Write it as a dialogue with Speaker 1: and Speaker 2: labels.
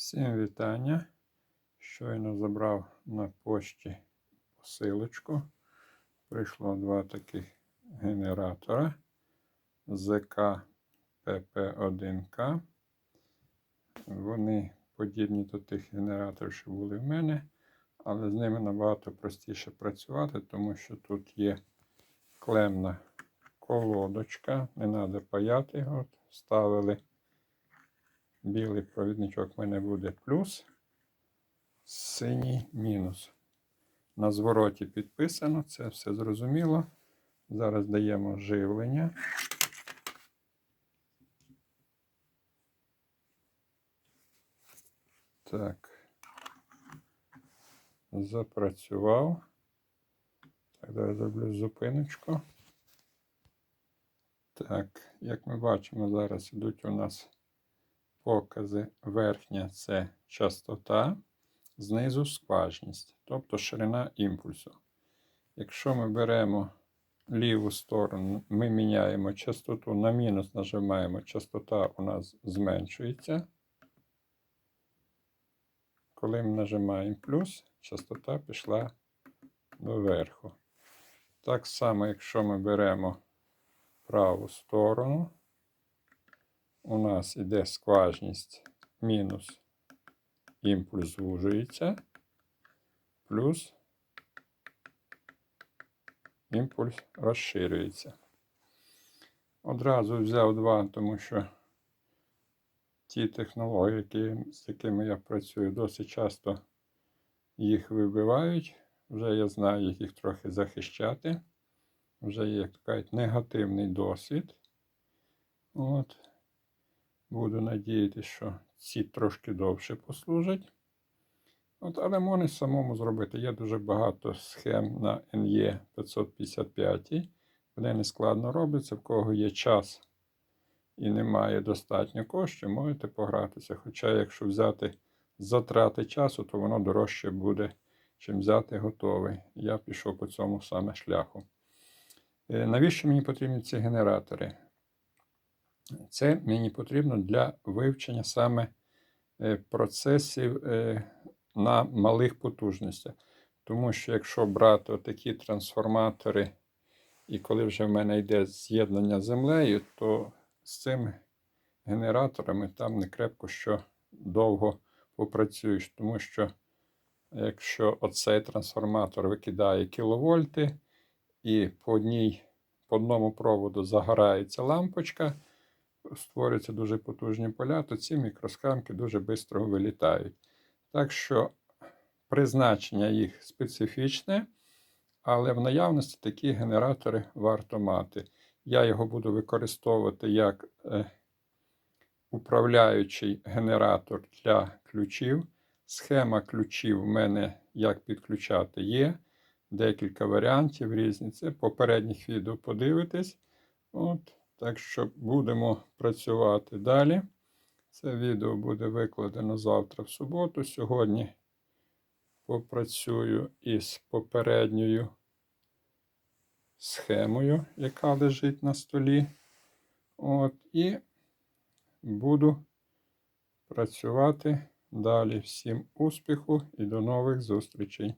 Speaker 1: Всім вітання. Щойно забрав на пошті посилочку. Прийшло два таких генератора ЗК ПП1К. Вони подібні до тих генераторів, що були в мене, але з ними набагато простіше працювати, тому що тут є клемна колодочка, не треба паяти його. Ставили білий провідничок в мене буде плюс, синій мінус. На звороті підписано, це все зрозуміло. Зараз даємо живлення. Так. Запрацював. Так, зараз зроблю зупиночку. Так, як ми бачимо, зараз йдуть у нас покази. Верхня це частота, знизу скважність, тобто ширина імпульсу. Якщо ми беремо ліву сторону, ми міняємо частоту на мінус, нажимаємо, частота у нас зменшується. Коли ми нажимаємо плюс, частота пішла доверху. Так само, якщо ми беремо праву сторону, у нас іде скважність мінус імпульс звужується, плюс імпульс розширюється. Одразу взяв два, тому що ті технології, які, з якими я працюю, досить часто їх вибивають. Вже я знаю, як їх трохи захищати. Вже є, як кажуть, негативний досвід. От. Буду надіятися, що ці трошки довше послужать. От, Але можна самому зробити. Є дуже багато схем на NE 555. Вони не складно робляться, в кого є час і немає достатньо коштів, можете погратися. Хоча, якщо взяти затрати часу, то воно дорожче буде, чим взяти готовий. Я пішов по цьому саме шляху. Е, навіщо мені потрібні ці генератори? Це мені потрібно для вивчення саме е, процесів е, на малих потужностях. Тому що якщо брати такі трансформатори, і коли вже в мене йде з'єднання з землею, то з цими генераторами там не крепко що довго попрацюєш. Тому що якщо оцей трансформатор викидає кіловольти, і по одній, по одному проводу загорається лампочка, створюються дуже потужні поля, то ці мікросхемки дуже швидко вилітають. Так що призначення їх специфічне, але в наявності такі генератори варто мати. Я його буду використовувати як е, управляючий генератор для ключів. Схема ключів в мене як підключати є. Декілька варіантів різні. Це попередніх відео подивитись. От. Так що будемо працювати далі. Це відео буде викладено завтра в суботу. Сьогодні попрацюю із попередньою схемою, яка лежить на столі. От, І буду працювати далі. Всім успіху і до нових зустрічей!